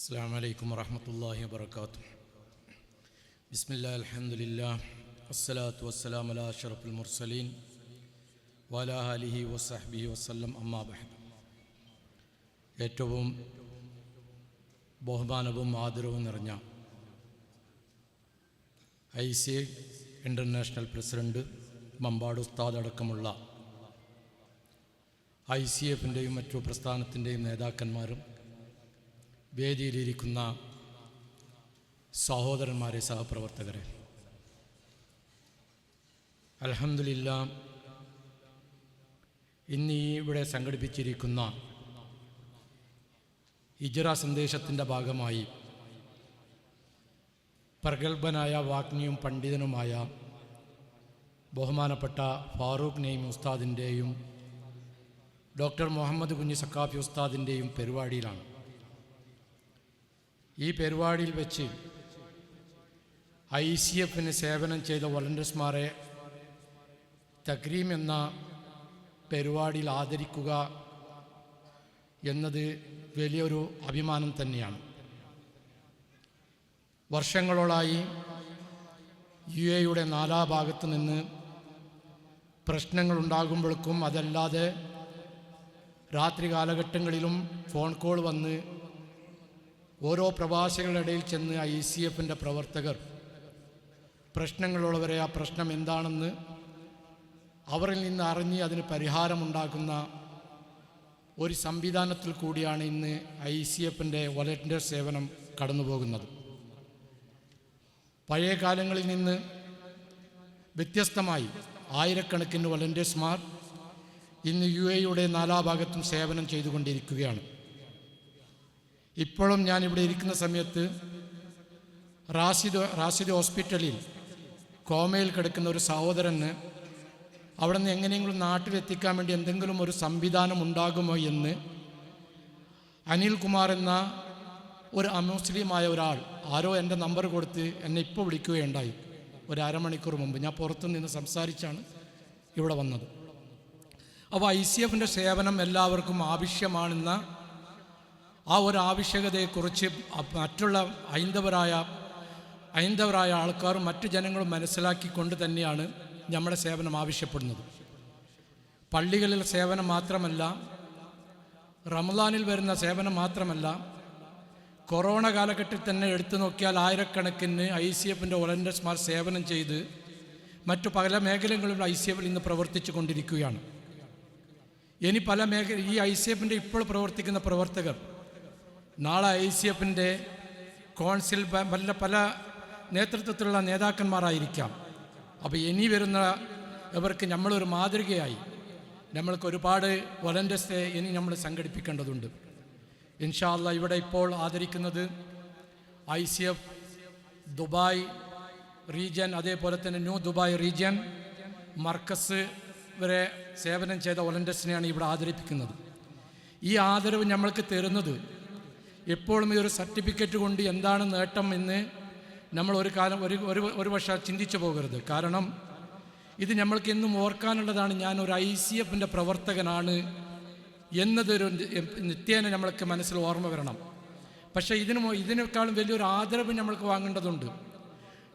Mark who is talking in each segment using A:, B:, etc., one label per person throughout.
A: السلام عليكم ورحمة الله وبركاته بسم الله الحمد لله والصلاة والسلام على أشرف المرسلين وعلى آله وصحبه وسلم أما بعد ഏറ്റവും ബഹുമാനവും ആദരവും നിറഞ്ഞ I C international president Mampad ഉസ്താദ് അടക്കമുള്ള ഐ സി എഫിൻ്റെയും മറ്റു പ്രസ്ഥാനത്തിൻ്റെയും നേതാക്കന്മാരും വേദിയിലിരിക്കുന്ന സഹോദരന്മാരെ സഹപ്രവർത്തകരെ. അലഹമില്ല ഇന്ന് ഇവിടെ സംഘടിപ്പിച്ചിരിക്കുന്ന ഇജറ സന്ദേശത്തിന്റെ ഭാഗമായി പ്രഗത്ഭനായ വാഗ്മിയും പണ്ഡിതനുമായ ബഹുമാനപ്പെട്ട ഫാറൂഖ് നെയ്മി ഉസ്താദിന്റെയും ഡോക്ടർ മുഹമ്മദ് കുഞ്ഞി സക്കാഫി ഉസ്താദിന്റെയും പരിപാടിയിലാണ് ഈ പരിപാടിയിൽ വെച്ച് ഐ സി എഫിന് സേവനം ചെയ്ത വളണ്ടിയർമാരെ തക്രീം എന്ന പരിപാടിയിൽ ആദരിക്കുക എന്നത് വലിയൊരു അഭിമാനം തന്നെയാണ്. വർഷങ്ങളോളായി യു എയുടെ നാലാ ഭാഗത്ത് നിന്ന് പ്രശ്നങ്ങളുണ്ടാകുമ്പോഴേക്കും അതല്ലാതെ രാത്രി കാലഘട്ടങ്ങളിലും ഫോൺ കോൾ വന്ന് ഓരോ പ്രവാസികളുടെ ഇടയിൽ ചെന്ന് ഐ സി എഫിന്റെ പ്രവർത്തകർ പ്രശ്നങ്ങളുള്ളവരെ ആ പ്രശ്നം എന്താണെന്ന് അവരിൽ നിന്ന് അറിഞ്ഞ് അതിന് പരിഹാരമുണ്ടാക്കുന്ന ഒരു സംവിധാനത്തിൽ കൂടിയാണ് ഇന്ന് ഐ സി എഫിന്റെ വോളണ്ടിയർ സേവനം കടന്നു പോകുന്നത് പഴയ കാലങ്ങളിൽ നിന്ന് വ്യത്യസ്തമായി ആയിരക്കണക്കിന് വോളണ്ടിയേഴ്സ്മാർ ഇന്ന് യു എയുടെ നാലാഭാഗത്തും സേവനം ചെയ്തുകൊണ്ടിരിക്കുകയാണ്. ഇപ്പോഴും ഞാൻ ഇവിടെ ഇരിക്കുന്ന സമയത്ത് റാസിദ് റാസിദ് ഹോസ്പിറ്റലിൽ കോമയിൽ കിടക്കുന്ന ഒരു സഹോദരന് അവിടെ നിന്ന് എങ്ങനെയെങ്കിലും നാട്ടിലെത്തിക്കാൻ വേണ്ടി എന്തെങ്കിലും ഒരു സംവിധാനം ഉണ്ടാകുമോ എന്ന് അനിൽകുമാർ എന്ന ഒരു അമുസ്ലിമായ ഒരാൾ ആരോ എന്റെ നമ്പർ കൊടുത്ത് എന്നെ ഇപ്പോൾ വിളിക്കുകയുണ്ടായി. ഒരു അരമണിക്കൂർ മുമ്പ്. ഞാൻ പുറത്തു നിന്ന് സംസാരിച്ചാണ് ഇവിടെ വന്നത്. അപ്പോൾ ഐ സി എഫിന്റെ സേവനം എല്ലാവർക്കും ആവശ്യമാണെന്ന ആ ഒരു ആവശ്യകതയെക്കുറിച്ച് മറ്റുള്ള ഹൈന്ദവരായ ഹൈന്ദവരായ ആൾക്കാരും മറ്റു ജനങ്ങളും മനസ്സിലാക്കിക്കൊണ്ട് തന്നെയാണ് നമ്മുടെ സേവനം ആവശ്യപ്പെടുന്നത്. പള്ളികളിൽ സേവനം മാത്രമല്ല റമദാനിൽ വരുന്ന സേവനം മാത്രമല്ല കൊറോണ കാലഘട്ടത്തിൽ തന്നെ എടുത്തു നോക്കിയാൽ ആയിരക്കണക്കിന് ഐ സി എഫിന്റെ വോളണ്ടിയർമാർ സേവനം ചെയ്ത് മറ്റു പല മേഖലകളിലും ഐ സി എഫിൽ ഇന്ന് പ്രവർത്തിച്ചു കൊണ്ടിരിക്കുകയാണ്. ഇനി പല മേഖല ഈ ഐ സി എഫിന്റെ ഇപ്പോൾ പ്രവർത്തിക്കുന്ന പ്രവർത്തകർ നാളെ ഐ സി എഫിന്റെ കോൺസിൽ പല പല നേതൃത്വത്തിലുള്ള നേതാക്കന്മാരായിരിക്കാം. അപ്പോൾ ഇനി വരുന്ന ഇവർക്ക് നമ്മളൊരു മാതൃകയായി. നമ്മൾക്ക് ഒരുപാട് വോളണ്ടിയർസ് ഇനി നമ്മൾ സംഘടിപ്പിക്കേണ്ടതുണ്ട്. ഇൻഷാല്ല ഇവിടെ ഇപ്പോൾ ആദരിക്കുന്നത് I C F Dubai region അതേപോലെ തന്നെ ന്യൂ ദുബായ് റീജിയൻ മർക്കസ് വരെ സേവനം ചെയ്ത വോളണ്ടിയർസിനെയാണ് ഇവിടെ ആദരിപ്പിക്കുന്നത്. ഈ ആദരവ് നമ്മൾക്ക് തരുന്നത് എപ്പോഴും ഈ ഒരു സർട്ടിഫിക്കറ്റ് കൊണ്ട് എന്താണ് നേട്ടം എന്ന് നമ്മൾ ഒരു കാലം ഒരു ഒരു ഒരു പക്ഷേ ചിന്തിച്ചു പോകരുത്. കാരണം ഇത് നമ്മൾക്ക് എന്നും ഓർക്കാനുള്ളതാണ്. ഞാൻ ഒരു ഐ സി എഫിന്റെ പ്രവർത്തകനാണ് എന്നതൊരു നിത്യേന നമ്മൾക്ക് മനസ്സിൽ ഓർമ്മ വരണം. പക്ഷേ ഇതിന് ഇതിനേക്കാളും വലിയൊരു ആദരവ് നമ്മൾക്ക് വാങ്ങേണ്ടതുണ്ട്.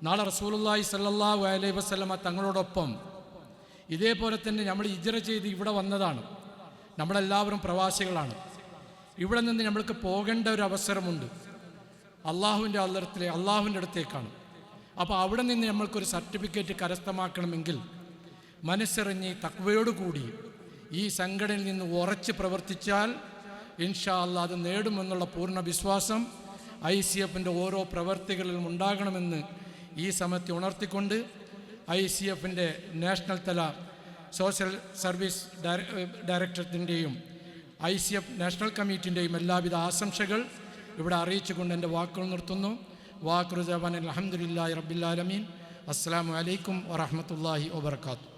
A: നാളെ റസൂലുള്ളാഹി സല്ലാഹു അലൈ വസല്ലമ തങ്ങളോടൊപ്പം ഇതേപോലെ തന്നെ നമ്മൾ ഇജറ ചെയ്ത് ഇവിടെ വന്നതാണ്. നമ്മളെല്ലാവരും പ്രവാസികളാണ്. ഇവിടെ നിന്ന് നമ്മൾക്ക് പോകേണ്ട ഒരു അവസരമുണ്ട്. അള്ളാഹുവിന്റെ അള്ളരത്തിലെ അള്ളാഹുവിന്റെ അടുത്തേക്കാണ്. അപ്പോൾ അവിടെ നിന്ന് നമ്മൾക്കൊരു സർട്ടിഫിക്കറ്റ് കരസ്ഥമാക്കണമെങ്കിൽ മനസ്സറിഞ്ഞ് തക്വയോടുകൂടി ഈ സംഘടനയിൽ നിന്ന് ഉറച്ച് പ്രവർത്തിച്ചാൽ ഇൻഷാ അല്ല അത് നേടുമെന്നുള്ള പൂർണ വിശ്വാസം ഐ സി എഫിന്റെ ഓരോ പ്രവർത്തികളിലും ഉണ്ടാകണമെന്ന് ഈ സമയത്ത് ഉണർത്തിക്കൊണ്ട് ഐ സി എഫിന്റെ നാഷണൽ തല സോഷ്യൽ സർവീസ് ഡയറക്ടറേറ്റിന്റെയും ഐ സി എഫ് നാഷണൽ കമ്മിറ്റിന്റെയും എല്ലാവിധ ആശംസകൾ ഇവിടെ അറിയിച്ചുകൊണ്ട് എന്റെ വാക്കുകൾ നിർത്തുന്നു. വാക്കുറുജാൻ അലഹമുല്ലാ റബ്ബില്ലാലമീൻ അസ്സാം വലൈക്കും വറഹമത്തല്ലാഹി വാബർക്കാത്തു